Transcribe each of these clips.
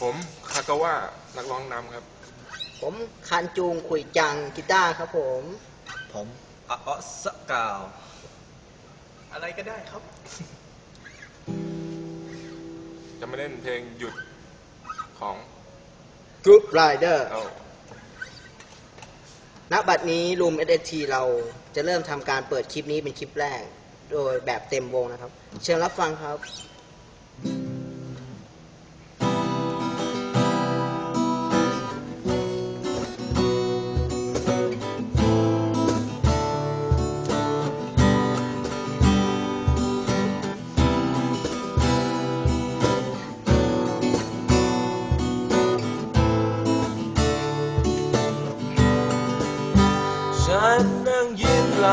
ผมคากาว่านักร้องนำครับ ผมคันจูงขุยจังกีตาร์ครับผม ผมอะออสกาว อะไรก็ได้ครับ จะมาเล่นเพลงหยุดของกรุ๊ปไรเดอร์เอาณบัดนี้รูม SST เราจะเริ่มทำการเปิดคลิปนี้เป็นคลิปแรก โดยแบบเต็มวงนะครับ เชิญรับฟังครับฉัน นั่งยิ้มล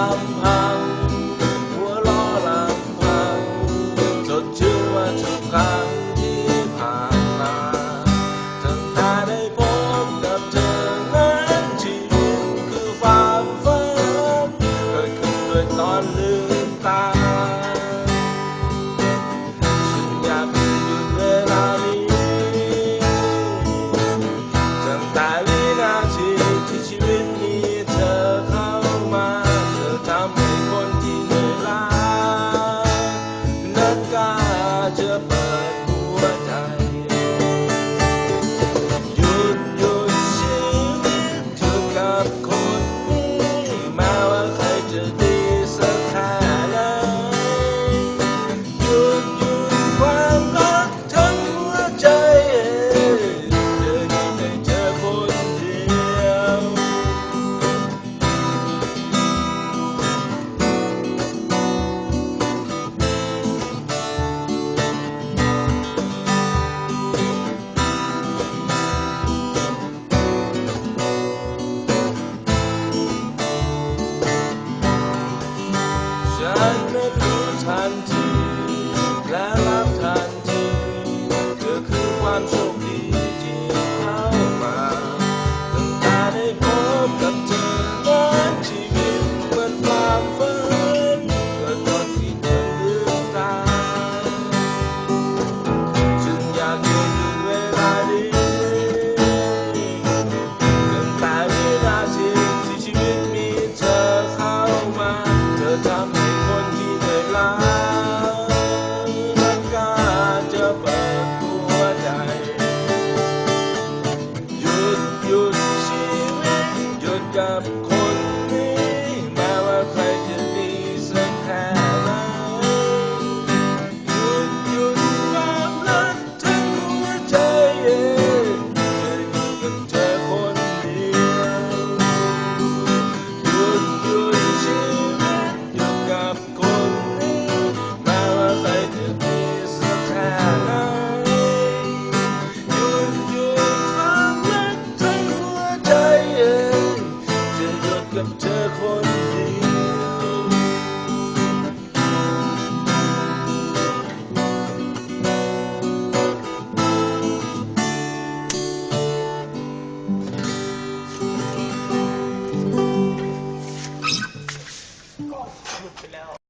Yeah. ความโชคดีที่เข้ามาตั้งแต่ได้พบกับเธอชีวิตมันปราบฝันและตอนที่เธอฉันอยากจะอบเวลาดีตั้งแต่วินาทีที่ชีวิตมีเธอเข้ามา เธอทำให้คนที่เหนื่อยล้าแลจะไป up